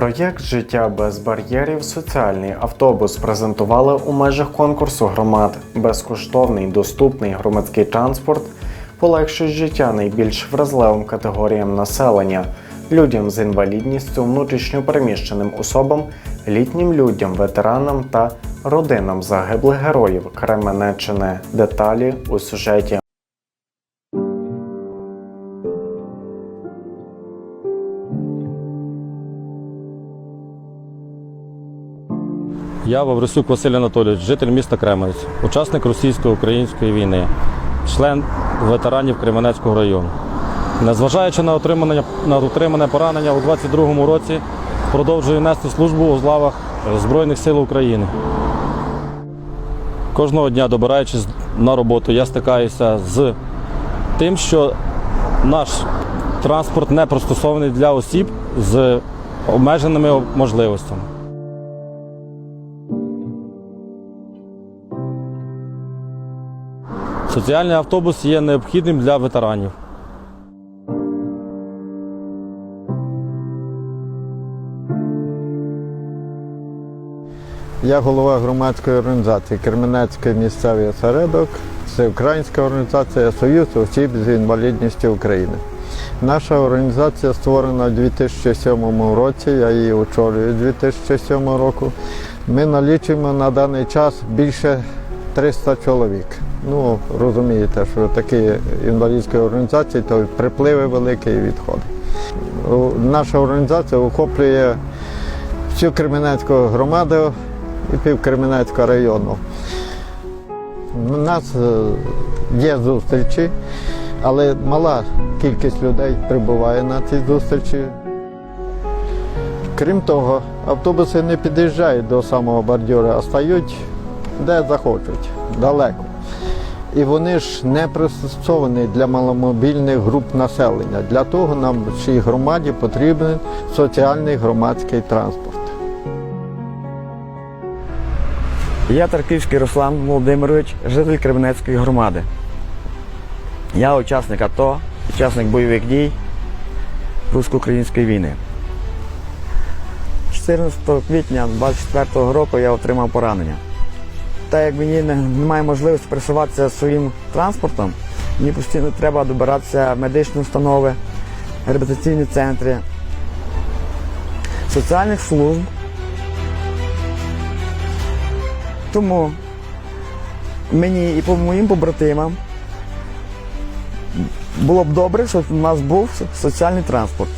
Проєкт Життя без бар'єрів соціальний автобус презентували у межах конкурсу громад. Безкоштовний доступний громадський транспорт полегшить життя найбільш вразливим категоріям населення, людям з інвалідністю, внутрішньопереміщеним особам, літнім людям, ветеранам та родинам загиблих героїв Кременеччини. Деталі у сюжеті. Я Ваврисюк Василь Анатолійович, житель міста Кременець, учасник російсько-української війни, член ветеранів Кременецького району. Незважаючи на отримане, на отримане поранення у 22-му році, продовжую нести службу у злавах Збройних сил України. Кожного дня, добираючись на роботу, я стикаюся з тим, що наш транспорт не пристосований для осіб з обмеженими можливостями. Соціальний автобус є необхідним для ветеранів. Я голова громадської організації Керменецький місцевий осередок, це українська організація Союз осіб з інвалідністю України. Наша організація створена у 2007 році, я її очолюю з 2007 року. Ми налічуємо на даний час більше 300 чоловік. Ну, розумієте, що такі інвалідські організації, то припливи великі і відходи. Наша організація охоплює всю Кременецьку громаду і пів Кременецького району. У нас е, є зустрічі, але мала кількість людей прибуває на ці зустрічі. Крім того, автобуси не під'їжджають до самого бордюра, а стають де захочуть, далеко. І вони ж не пристосовані для маломобільних груп населення. Для того нам в цій громаді потрібен соціальний громадський транспорт. Я Тарківський Руслан Володимирович, житель Кременецької громади. Я учасник АТО, учасник бойових дій русько-української війни. 14 квітня 24 року я отримав поранення. Так як мені немає можливості пересуватися своїм транспортом, мені постійно треба добиратися в медичні установи, реабілітаційні центри, соціальних служб. Тому мені і по моїм побратимам було б добре, щоб у нас був соціальний транспорт.